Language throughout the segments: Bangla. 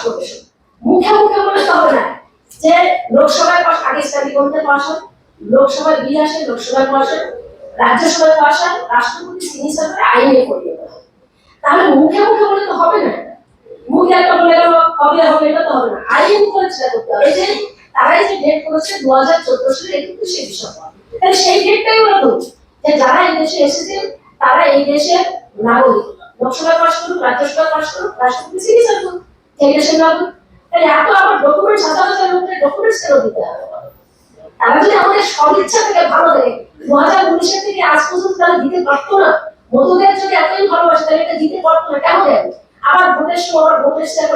শুধু। মুখে মুখে বলে তো না। যে লোকসভায় পাশ আগে স্টাডি করতে পাশ হয়, লোকসভায় বিল আসে, লোকসভায় পাশ হয়, রাজ্যসভায় পাশ হয়, রাষ্ট্রপতি সিগনেচার করে আইনে করিয়ে দেওয়া তাহলে মুখে মুখে বলে তো হবে না। মুখে একটা বলে গেল, হবে হবে, এটা তো হবে না। আইন করে সেটা করতে হবে। যে তারাই যে ডেট করেছে দু হাজার চোদ্দ সালে কিন্তু সে বিষয় তাহলে সেই ডেটটাই ওরা তো যে যারা এই দেশে এসেছে, তারা এই দেশের নাগরিক। লোকসভায় পাশ করুক, রাজ্যসভায় পাশ করুক, রাষ্ট্রপতি সিগনেচার করুক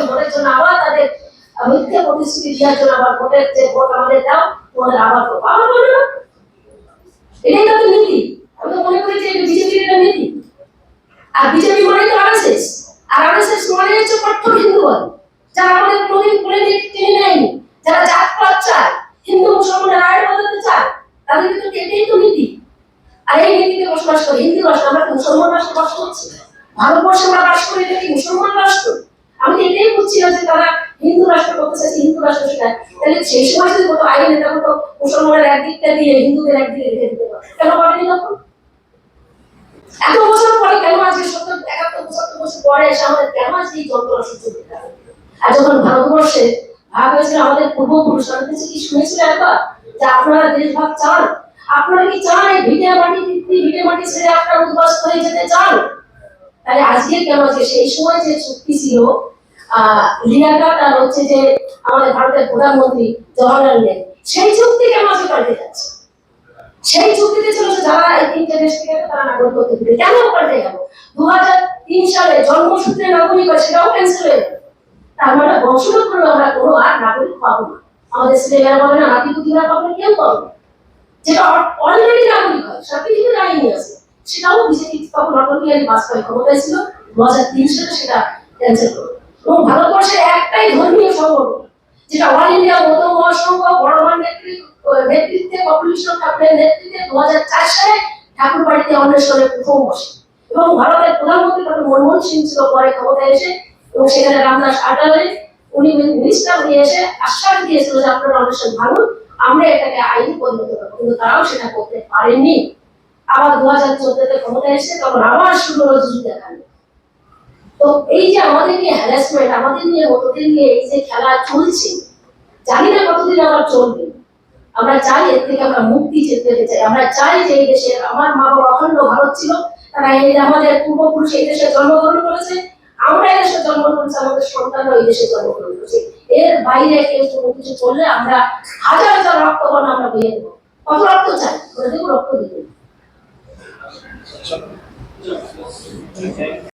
আমাদের জন্য আবার তাদের মিথ্যে আবার আবার আবার না এটাই মনে করি যে এটা আর বিজেপি মানে তো আরএসএস আর আরএসএস মানে হচ্ছে কট্টর হিন্দুবাদ যারা আমাদের কোনোদিন কোনে টেনে নেয়নি যারা জাতপাত চায় হিন্দু মুসলমানের রায় বদলাতে চায় তাদের কিন্তু এটাই তো নীতি আর এই নীতিতে বসবাস করে, হিন্দু রাষ্ট্র আমরা কি মুসলমান রাষ্ট্রে বাস করছি? ভারতবর্ষে আমরা বাস করি, এটা কি মুসলমান রাষ্ট্র আমি এটাই বুঝছি না যে তারা হিন্দু রাষ্ট্র করতে চাইছে, হিন্দু রাষ্ট্র সেটা তাহলে সেই সময় যদি কত আইন এটা হতো, মুসলমানের একদিকটা দিয়ে হিন্দুদের একদিকে রেখে দিতে কেন করেনি তখন? এত বছর পরে কেন আজকে সত্তর, একাত্তর পঁচাত্তর বছর পরে এসে আমাদের কেন আজকে এই যন্ত্রণা সহ্য করতে হবে আর যখন ভারতবর্ষে ভাগ হয়েছিল আমাদের পূর্বপুরুষ আমাদের কি শুনেছিল একবার? যে আপনারা দেশভাগ চান আপনারা কি চান এই ভিটে মাটি পৃথিবী ভিটে মাটি ছেড়ে আপনারা উদ্বাস করে যেতে চান? তাহলে আজকে কেন আছে সেই সময় যে চুক্তি ছিল লিয়াকাত আর হচ্ছে যে আমাদের ভারতের প্রধানমন্ত্রী জওয়াহরলাল নেহরু সেই চুক্তি কেন আজকে পাল্টে যাচ্ছে? সেই চুক্তিতে ছিল যে যারা এই তিনটে দেশ থেকে তারা নাগরিক হতে দিবে। কেন পাল্টে গেল দু হাজার তিন সালে জন্মসূত্রে নাগরিক হয় সেটাও ক্যান্সেল হয়ে তার মানে বংশগত আমরা কোনো আর নাগরিক পাবো না। আমাদের ছেলেমেয়েরা পাবে না নাতিপুতিরা পাবে না, কেউ পাবে না। যেটা অলরেডি নাগরিক হয় সার্টিফিকেট আইনি আছে। সেটাও বিজেপি তখন অটোমেটিক্যালি পাস করে ক্ষমতায় ছিল, দু হাজার তিন সালে সেটা ক্যান্সেল করল এবং ভারতবর্ষের একটাই ধর্মীয় সংগঠন, যেটা অল ইন্ডিয়া মত মহাসংঘ বড়মান নেতৃত্ব কপিলেশ্বর ঠাকুরের নেতৃত্বে দু হাজার চার সালে ঠাকুর বাড়িতে অন্বেষণে প্রথম বসে। এবং ভারতের প্রধানমন্ত্রী তখন মনমোহন সিং ছিল পরে ক্ষমতায় এসে, এবং সেখানে রামদাস আটালে উনি মিনিস্টার হয়ে এসে আশ্বাস দিয়েছিল যে আপনারা অন্বেষণ ভাঙুন। আমরা এটাকে আইন পরিণত করব, কিন্তু তারাও সেটা করতে পারেনি আবার দু হাজার চোদ্দতে ক্ষমতায় এসে তখন আবার শুরু হলো দেখানো তো এই যে আমাদের নিয়ে হ্যারাসমেন্ট আমাদের নিয়ে মতদের নিয়ে এই যে খেলা চলছে, জানি না কতদিন আবার চলবে। আমরা চাই এর থেকে আমরা মুক্তি পেতে চাই। আমরা চাই যে এই দেশে আমার মা বাবা অখণ্ড ভারত ছিল, তারা এই আমাদের পূর্বপুরুষ এই দেশে জন্মগ্রহণ করেছে, আমরা এই দেশে জন্মগ্রহণ করেছি, আমাদের সন্তানরা এই দেশে জন্মগ্রহণ করেছে। এর বাইরে কেউ কোনো কিছু করলে আমরা হাজার হাজার রক্তবর্ণ আমরা বইয়ে দেবো কত রক্ত চাই? করে দেবো রক্ত দেবো।